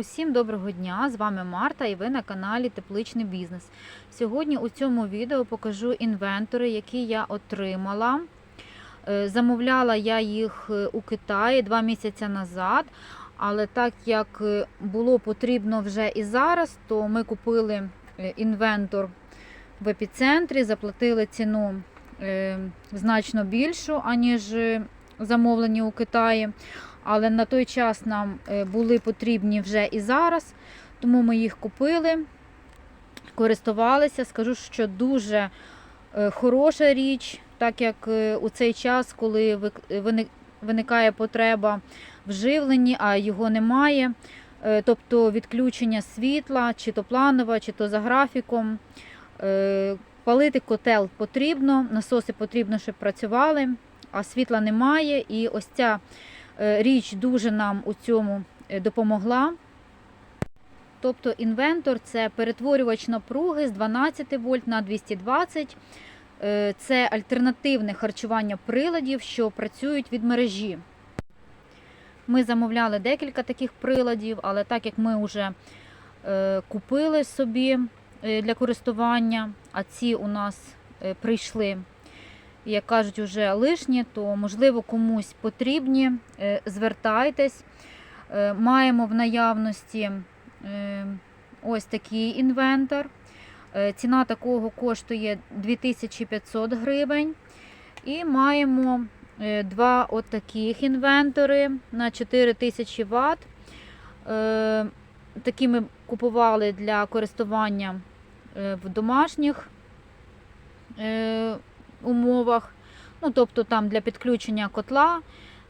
Усім доброго дня! З вами Марта і ви на каналі Тепличний бізнес. Сьогодні у цьому відео покажу інвентори, які я отримала. Е, Замовляла я їх е, у Китаї два місяці назад, але так як е, було потрібно вже і зараз, то ми купили інвентор в епіцентрі, заплатили ціну значно більшу, аніж замовлені у Китаї. Але на той час нам е, були потрібні вже і зараз, тому ми їх купили, користувалися. Скажу, що дуже е, хороша річ, так як е, у цей час, коли виникає потреба в живленні, а його немає. Тобто відключення світла, чи то планове, чи то за графіком. Палити котел потрібно, насоси потрібно, щоб працювали, а світла немає. І ось ця е, річ дуже нам у цьому е, допомогла. Тобто інвентор це перетворювач напруги з 12 вольт на 220. Е, Це альтернативне харчування приладів, що працюють від мережі. Ми замовляли декілька таких приладів, але так як ми вже купили собі для користування, а ці у нас прийшли, як кажуть, вже лишні, то можливо комусь потрібні. е, Звертайтесь. Е, Маємо в наявності е, ось такий інвентор. Е, Ціна такого коштує 2500 гривень. І маємо два от таких інвентори на 4000 Вт. Такі ми купували для користування в домашніх умовах. Ну, тобто там для підключення котла,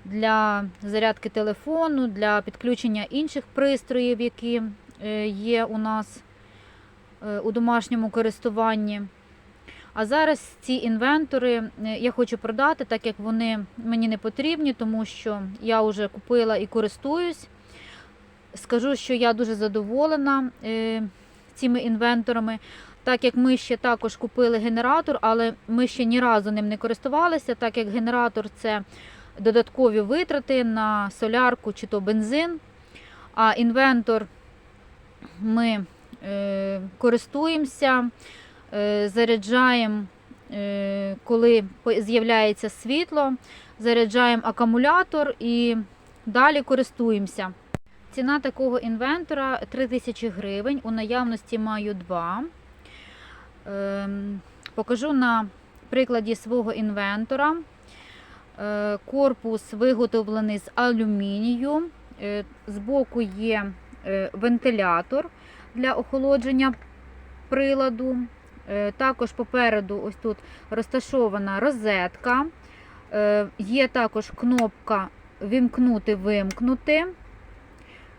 для зарядки телефону, для підключення інших пристроїв, які е, є у нас е, у домашньому користуванні. А зараз ці інвентори е, я хочу продати, так як вони мені не потрібні, тому що я вже купила і користуюсь. Скажу, що я дуже задоволена цими інвенторами. Так як ми ще також купили генератор, але ми ще ні разу ним не користувалися, так як генератор це додаткові витрати на солярку чи то бензин. А інвентор ми е, користуємося, е, заряджаємо, е, коли з'являється світло, заряджаємо акумулятор і далі користуємося. Ціна такого інвентора 3000 гривень. У наявності маю два. Ем, Покажу на прикладі свого інвентора. Е, Корпус виготовлений з алюмінію. Е, Збоку є е, вентилятор для охолодження приладу. Також попереду ось тут розташована розетка. Є також кнопка вімкнути-вимкнути.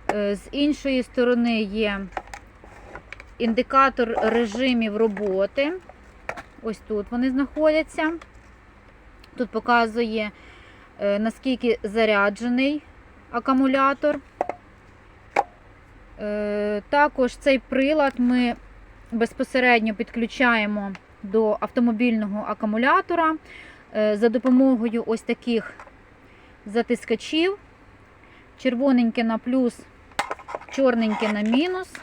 З іншої сторони є індикатор режимів роботи. Ось тут вони знаходяться. Тут показує, е, наскільки заряджений акумулятор. Е, Також цей прилад ми безпосередньо підключаємо до автомобільного акумулятора е, за допомогою ось таких затискачів. Червоненьке на плюс, чорненьке на мінус.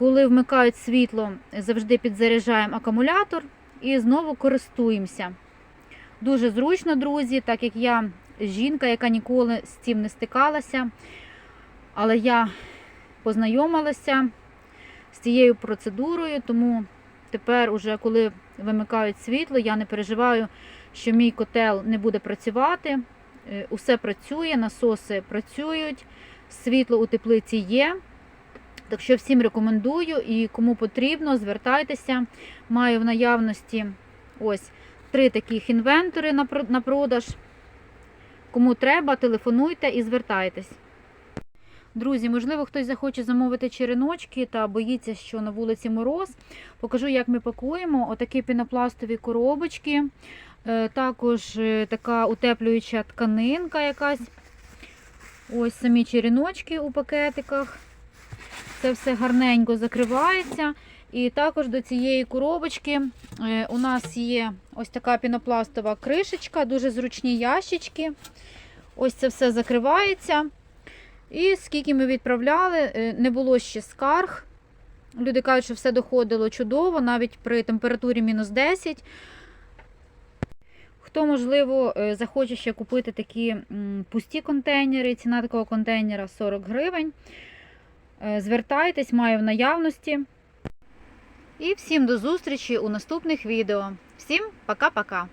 Коли вмикають світло, завжди підзаряджаємо акумулятор і знову користуємося. Дуже зручно, друзі, так як я жінка, яка ніколи з цим не стикалася. Але я познайомилася з цією процедурою, тому тепер, уже коли вимикають світло, я не переживаю, що мій котел не буде працювати. Е, Усе працює, насоси працюють, світло у теплиці є. Так що всім рекомендую і кому потрібно, звертайтеся. Маю в наявності ось три таких інвентори на продаж. Кому треба, телефонуйте і звертайтесь. Друзі, можливо, хтось захоче замовити череночки та боїться, що на вулиці мороз. Покажу, як ми пакуємо. Отакі пінопластові коробочки. Е, Також е, така утеплююча тканинка якась. Ось самі череночки у пакетиках. Це все гарненько закривається. І також до цієї коробочки е, у нас є ось така пінопластова кришечка, дуже зручні ящички. Ось це все закривається. І скільки ми відправляли, е, не було ще скарг. Люди кажуть, що все доходило чудово, навіть при температурі мінус 10. Хто, можливо, е, захоче ще купити такі пусті контейнери, ціна такого контейнера 40 гривень. Е, Звертайтесь, маю в наявності. І всім до зустрічі у наступних відео. Всім пока-пока!